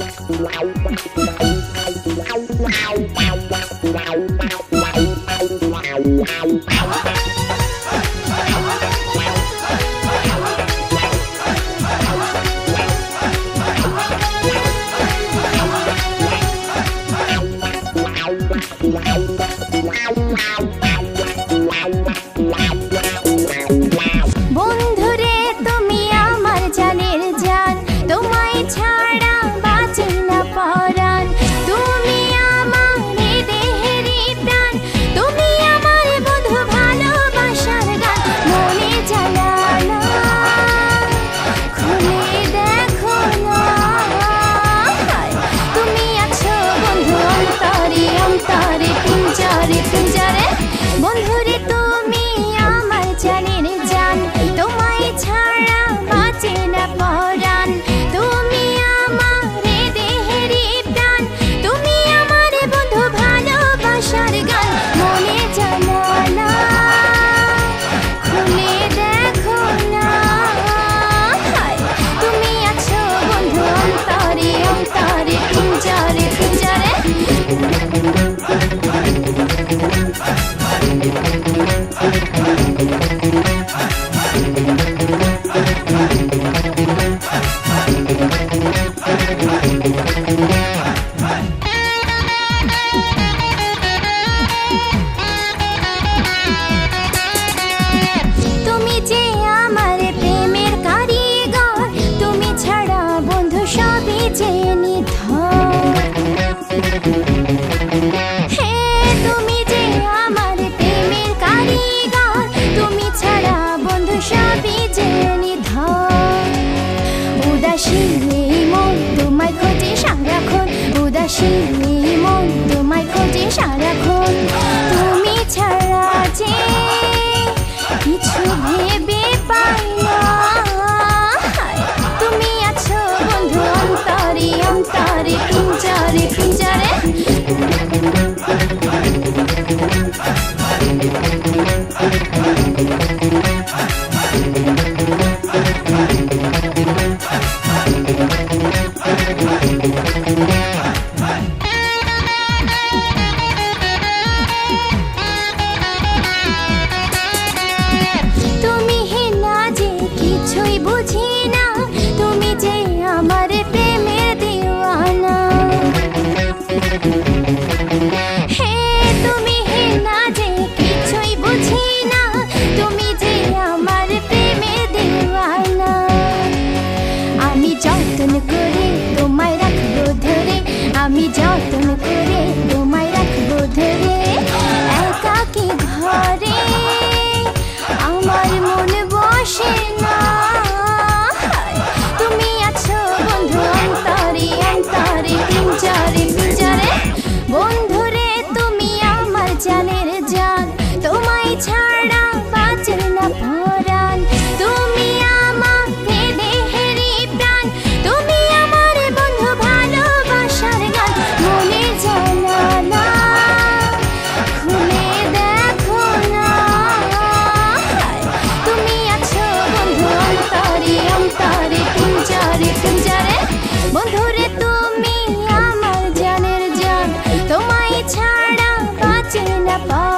Wow. I'm gonna. তুমি হে না যে কিছুই বুঝ যতন করে তোমায় রাখব ধরে। Tina Ball.